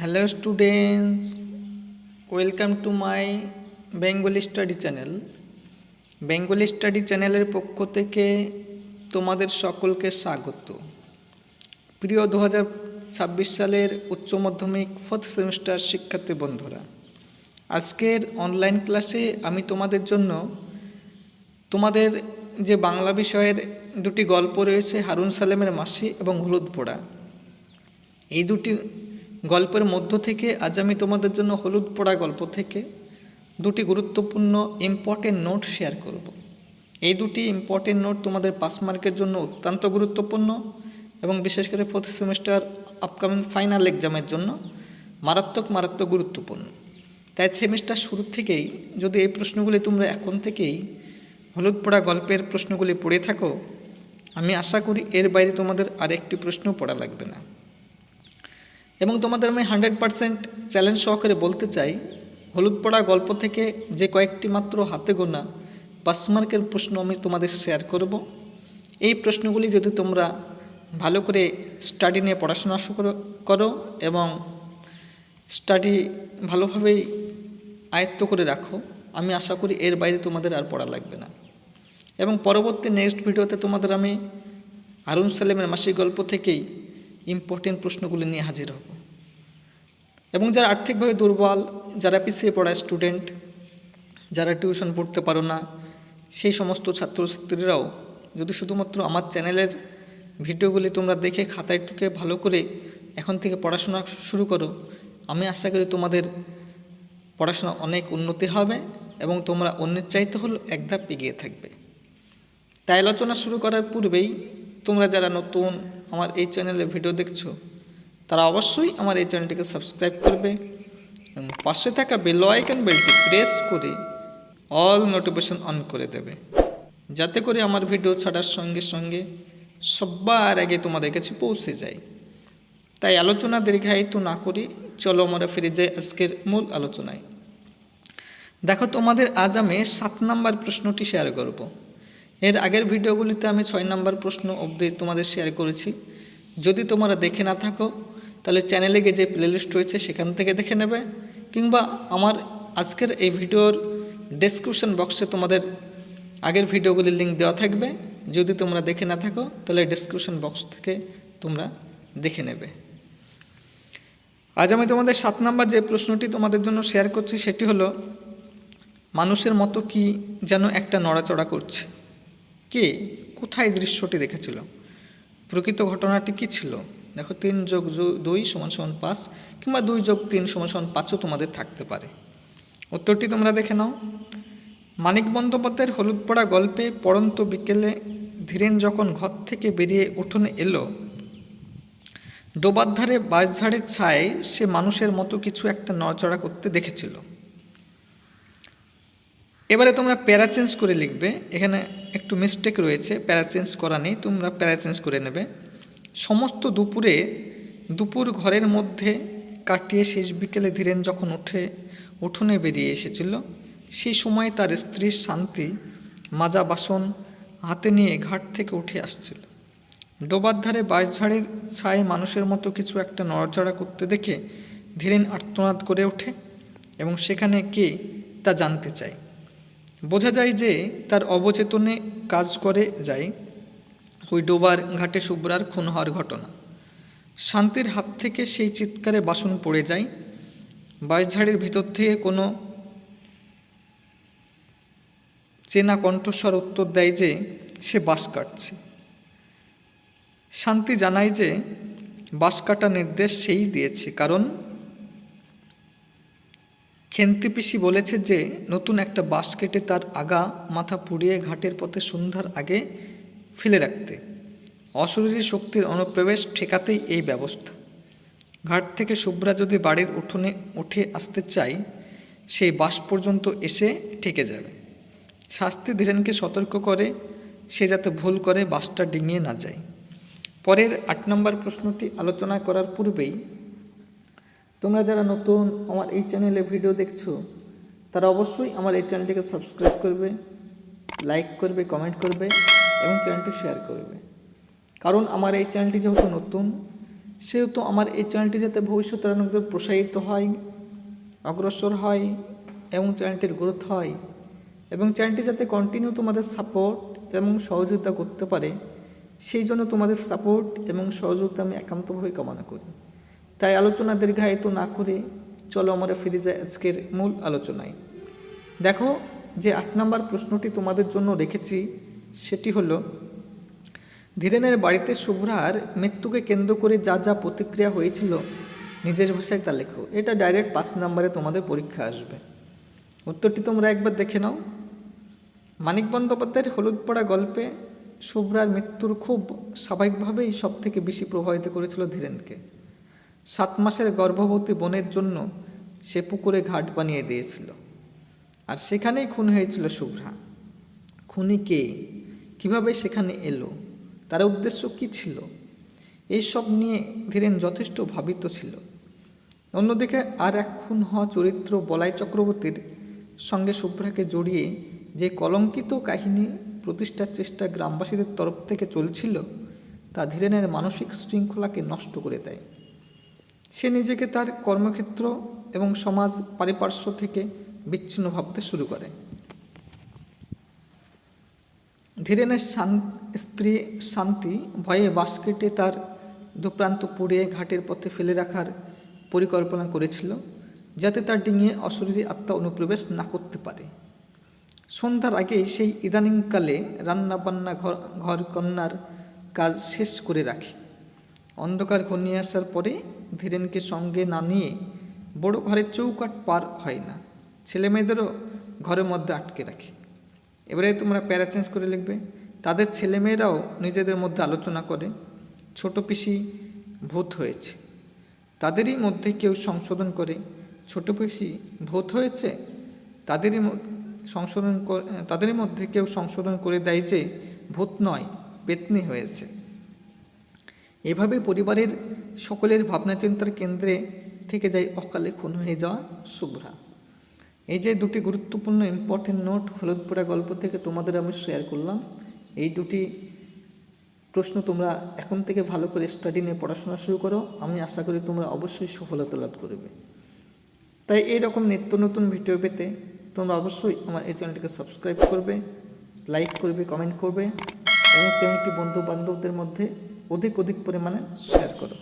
Hello students welcome to my Bengali study channel Bengali study চ্যানেলের পক্ষ থেকে তোমাদের সকলকে স্বাগত। প্রিয় দু ছাব্বিশ সালের উচ্চ মাধ্যমিক ফোর্থ সেমিস্টার শিক্ষার্থী বন্ধুরা, আজকের অনলাইন ক্লাসে আমি তোমাদের জন্য তোমাদের যে বাংলা বিষয়ের দুটি গল্প রয়েছে, হারুন সালেমের মাসি এবং হলুদ পোড়া। এই দুটি গল্পের মধ্য থেকে আজ আমি তোমাদের জন্য হলুদ পোড়া গল্প থেকে দুটি গুরুত্বপূর্ণ ইম্পর্টেন্ট নোট শেয়ার করব। এই দুটি ইম্পর্টেন্ট নোট তোমাদের পাস মার্কের জন্য অত্যন্ত গুরুত্বপূর্ণ এবং বিশেষ করে ফোর্থ সেমিস্টার আপকামিং ফাইনাল এক্সামের জন্য মারাত্মক মারাত্মক গুরুত্বপূর্ণ। তাই সেমিস্টার শুরু থেকেই যদি এই প্রশ্নগুলি তোমরা এখন থেকেই হলুদ পোড়া গল্পের প্রশ্নগুলি পড়ে থাকো, আমি আশা করি এর বাইরে তোমাদের আর একটি প্রশ্ন পড়া লাগবে না। এবং তোমাদের আমি হান্ড্রেড পারসেন্ট চ্যালেঞ্জ সহকারে বলতে চাই হলুদ পড়া গল্প থেকে যে কয়েকটি মাত্র হাতে গোনা পাস মার্কের প্রশ্ন আমি তোমাদের শেয়ার করব। এই প্রশ্নগুলি যদি তোমরা ভালো করে স্টাডি নিয়ে পড়াশোনা করো এবং স্টাডি ভালোভাবেই আয়ত্ত করে রাখো, আমি আশা করি এর বাইরে তোমাদের আর পড়া লাগবে না। এবং পরবর্তী নেক্সট ভিডিওতে তোমাদের আমি আরুন সালেমের মাসিক গল্প থেকেই ইম্পর্টেন্ট প্রশ্নগুলি নিয়ে হাজির হব। এবং যারা আর্থিকভাবে দুর্বল, যারা পিছিয়ে পড়া স্টুডেন্ট যারা টিউশন পড়তে পারো না, সেই সমস্ত ছাত্রছাত্রীরাও যদি শুধুমাত্র আমার চ্যানেলের ভিডিওগুলি তোমরা দেখে খাতায় টুকে ভালো করে এখন থেকে পড়াশোনা শুরু করো, আমি আশা করি তোমাদের পড়াশোনা অনেক উন্নতি হবে এবং তোমরা অন্যের চাইতে হলো এক ধাপ এগিয়ে থাকবে। তাই আলোচনা শুরু করার পূর্বেই তোমরা যারা নতুন আমার এই চ্যানেলে ভিডিও দেখছ, তারা অবশ্যই আমার এই চ্যানেলটিকে সাবস্ক্রাইব করবে এবং পাশে থাকা বেল আইকন বেলটি প্রেস করে অল নোটিফিকেশন অন করে দেবে। যাতে করে আমার ভিডিও ছাড়ার সঙ্গে সঙ্গে সবার আগে তোমাদের কাছে পৌঁছে যায়। তাই আলোচনা দীর্ঘায়িত না করি চলো আমরা ফিরে যাই আজকের মূল আলোচনায়। দেখো তোমাদের আজ আমি সাত নাম্বার প্রশ্নটি শেয়ার করব। এর আগের ভিডিওগুলিতে আমি ছয় নম্বর প্রশ্ন অবধি তোমাদের শেয়ার করেছি। যদি তোমরা দেখে না থাকো, তাহলে চ্যানেলে গিয়ে যে প্লেলিস্ট রয়েছে, সেখান থেকে দেখে নেবে কিংবা আমার আজকের এই ভিডিওর ডেসক্রিপশন বক্সে তোমাদের আগের ভিডিওগুলির লিঙ্ক দেওয়া থাকবে। যদি তোমরা দেখে না থাকো, তাহলে ডেসক্রিপশন বক্স থেকে তোমরা দেখে নেবে। আজ আমি তোমাদের সাত নাম্বার যে প্রশ্নটি তোমাদের জন্য শেয়ার করছি, সেটি হলো, মানুষের মতো কি যেন একটা নড়াচড়া করছে? কে? কোথায় দৃশ্যটি দেখেছিল? প্রকৃত ঘটনাটি কী ছিল? দেখো, তিন যোগ দুই সমান সমান পাঁচ কিংবা দুই যোগ তিন সমান সমান পাঁচও তোমাদের থাকতে পারে। উত্তরটি তোমরা দেখে নাও। মানিক বন্দ্যোপাধ্যায়ের হলুদ পড়া গল্পে পড়ন্ত বিকেলে ধীরেন যখন ঘর থেকে বেরিয়ে উঠোনে এলো ডোবার ধারে বাঁশঝাড়ের ছায় সে মানুষের মতো কিছু একটা নড়চড়া করতে দেখেছিল। এবারে তোমরা প্যারা চেঞ্জ করে লিখবে। এখানে একটু মিস্টেক রয়েছে প্যারা চেঞ্জ করা নেই, তোমরা প্যারা চেঞ্জ করে নেবে। সমস্ত দুপুরে, দুপুর ঘরের মধ্যে কাটিয়ে শেষ বিকেলে ধীরেন যখন উঠে, উঠোনে বেরিয়ে এসেছিল, সেই সময় তার স্ত্রীর শান্তি মাজা বাসন হাতে নিয়ে ঘাট থেকে উঠে আসছিল। ডোবার ধারে বাঁশঝাড়ের ছায় মানুষের মতো কিছু একটা নড়াচড়া করতে দেখে ধীরেন আর্তনাদ করে ওঠে এবং সেখানে কে তা জানতে চায়। বোঝা যায় যে তার অবচেতনে কাজ করে যায় ওই ডোবার ঘাটে শুভ্রার খুন হওয়ার ঘটনা। শান্তির হাত থেকে সেই চিৎকারে বাসন পড়ে যায়। বাঁশঝাড়ের ভিতর থেকে কোনো চেনা কণ্ঠস্বর উত্তর দেয় যে সে বাস কাটছে। শান্তি জানায় যে বাস কাটা নির্দেশ সেই দিয়েছে, কারণ খেন্তি পিসি বলেছে যে, নতুন একটা বাঁশ কেটে তার আগা, মাথা পুড়িয়ে ঘাটের পথে সন্ধ্যার আগে ফেলে রাখতে। অশরীরী শক্তির অনুপ্রবেশ ঠেকাতেই এই ব্যবস্থা। ঘাট থেকে শুভ্রা যদি বাড়ির উঠোনে উঠে আসতে চায়, সেই বাস পর্যন্ত এসে ঠেকে যাবে। শাস্তি ধীরেনকে সতর্ক করে, সে যাতে ভুল করে বাসটা ডিঙিয়ে না যায়। পরের আট নম্বর প্রশ্নটি আলোচনা করার পূর্বেই তোমরা যারা নতুন আমার এই চ্যানেলে ভিডিও দেখছ, তারা অবশ্যই আমার এই চ্যানেলটিকে সাবস্ক্রাইব করবে, লাইক করবে, কমেন্ট করবে এবং চ্যানেলটি শেয়ার করবে। কারণ আমার এই চ্যানেলটি যেহেতু নতুন, সেহেতু আমার এই চ্যানেলটি যাতে ভবিষ্যতে অনেক দূর প্রসারিত হয়, অগ্রসর হয় এবং চ্যানেলটির গ্রোথ হয় এবং চ্যানেলটি যাতে কন্টিনিউ তোমাদের সাপোর্ট এবং সহযোগিতা করতে পারে, সেই জন্য তোমাদের সাপোর্ট এবং সহযোগিতা আমি একান্তভাবে কামনা করি। তাই আলোচনা দীর্ঘায়িত না করে চলো আমরা ফিরে যাই আজকের মূল আলোচনায়। দেখো যে আট নম্বর প্রশ্নটি তোমাদের জন্য রেখেছি, সেটি হলো, ধীরেনের বাড়িতে শুভ্রার মৃত্যুকে কেন্দ্র করে যা যা প্রতিক্রিয়া হয়েছিল, নিজের ভাষায় তা লেখো। এটা ডাইরেক্ট পাঁচ নম্বরে তোমাদের পরীক্ষা আসবে। উত্তরটি তোমরা একবার দেখে নাও। মানিক বন্দ্যোপাধ্যায়ের হলুদ পড়া গল্পে শুভ্রার মৃত্যুর খুব স্বাভাবিকভাবেই সব থেকে বেশি প্রভাবিত করেছিল ধীরেনকে। সাত মাসের গর্ভবতী বোনের জন্য সে পুকুরে ঘাট বানিয়ে দিয়েছিল। আর সেখানেই খুন হয়েছিল শুভ্রা। খুনি কে? কীভাবে সেখানে এলো? তার উদ্দেশ্য কী ছিল? এইসব নিয়ে ধীরেন যথেষ্ট ভাবিত ছিল। অন্যদিকে আর এক খুন হওয়া চরিত্র বলাই চক্রবর্তীর সঙ্গে শুভ্রাকে জড়িয়ে যে কলঙ্কিত কাহিনী প্রতিষ্ঠার চেষ্টা গ্রামবাসীদের তরফ থেকে চলছিল, তা ধীরেনের মানসিক শৃঙ্খলাকে নষ্ট করে দেয়। সে নিজেকে তার কর্মক্ষেত্র এবং সমাজ পারিপার্শ্ব থেকে বিচ্ছিন্ন ভাবতে শুরু করে। ধীরেনের স্ত্রী শান্তি ভয়ে বাস কেটে তার দুপ্রান্ত পুড়িয়ে ঘাটের পথে ফেলে রাখার পরিকল্পনা করেছিল, যাতে তার ডিঙিয়ে অশরীরী আত্মা অনুপ্রবেশ না করতে পারে। সন্ধ্যার আগেই সেই ইদানিংকালে রান্নাবান্না ঘর ঘর কন্যার কাজ শেষ করে রাখি। অন্ধকার ঘনিয়ে আসার পরে ধীরেনকে সঙ্গে না নিয়ে বড় ঘরের চৌকাট পার হয় না। ছেলে মেয়েদেরও ঘরের মধ্যে আটকে রাখে। এবারে তোমরা প্যারা চেঞ্জ করে লিখবে। তাদের ছেলেমেয়েরাও নিজেদের মধ্যে আলোচনা করে, ছোট পিসি ভূত হয়েছে। তাদেরই মধ্যে কেউ সংশোধন করে, ছোট পিসি ভূত হয়েছে? তাদেরই সংশোধন তাদেরই মধ্যে কেউ সংশোধন করে দেয় যে ভূত নয়, পেতনি হয়েছে। এভাবে পরিবারের সকলের ভাবনা চিন্তার কেন্দ্রে থেকে যায় অকালে খুন হয়ে যাওয়া শুভ্রা এই যে দুটি গুরুত্বপূর্ণ ইম্পর্টেন্ট নোট হলুদ পোড়া গল্প থেকে তোমাদের আমি শেয়ার করলাম। এই দুটি প্রশ্ন তোমরা এখন থেকে ভালো করে স্টাডি নিয়ে পড়াশোনা শুরু করো। আমি আশা করি তোমরা অবশ্যই সফলতা লাভ করবে। তাই এই রকম নিত্য নতুন ভিডিও পেতে তোমরা অবশ্যই আমার এই চ্যানেলটিকে সাবস্ক্রাইব করবে লাইক করবে কমেন্ট করবে এবং চ্যানেলটি বন্ধু বান্ধবদের মধ্যে অধিক অধিক পরিমাণে শেয়ার করো।